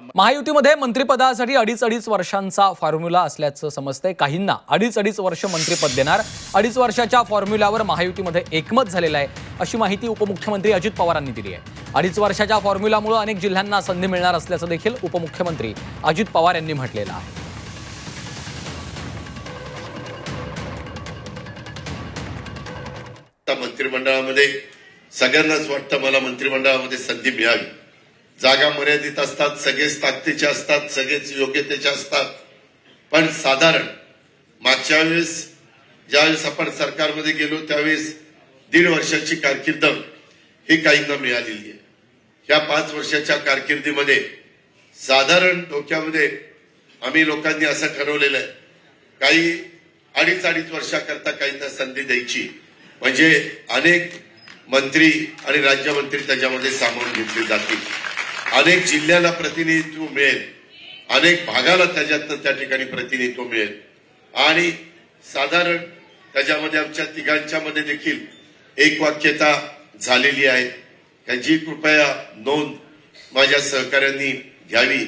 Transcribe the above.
महायुतीमध्ये मंत्रिपदासाठी अडीच अडीच वर्षांचा फॉर्म्युला असल्याचं समजतंय. काहींना अडीच अडीच वर्ष मंत्रिपद देणार. अडीच वर्षाच्या फॉर्म्युल्यावर महायुतीमध्ये एकमत झालेलं आहे अशी माहिती उपमुख्यमंत्री अजित पवारांनी दिली आहे. अडीच वर्षाच्या फॉर्म्युलामुळे अनेक जिल्ह्यांना संधी मिळणार असल्याचं देखील उपमुख्यमंत्री अजित पवार यांनी म्हटलेलं आहे. मंत्रिमंडळामध्ये सगळ्यांनाच वाटतं मला मंत्रिमंडळामध्ये संधी मिळावी. जागा मर्यादित असतात सगळेच ताकदीचे असतात सगळेच योग्यतेचे असतात. पण साधारण मागच्या वेळेस ज्यावेळेस आपण सरकारमध्ये गेलो त्यावेळेस दीड वर्षाची कारकीर्द ही काहींना मिळालेली आहे. या पाच वर्षाच्या कारकिर्दीमध्ये साधारण डोक्यामध्ये आम्ही लोकांनी असं ठरवलेलं आहे काही अडीच अडीच वर्षाकरता काहींना संधी द्यायची. म्हणजे अनेक मंत्री आणि राज्यमंत्री त्याच्यामध्ये सामावून घेतले जातील. अनेक जिल्ह्याला प्रतिनिधित्व मिळेल. अनेक भागाला त्याच्यातनं त्या ठिकाणी प्रतिनिधित्व मिळेल. आणि साधारण त्याच्यामध्ये आमच्या तिघांच्या मध्ये देखील एक वाक्यता झालेली आहे. त्यांची कृपया नोंद माझ्या सहकाऱ्यांनी घ्यावी.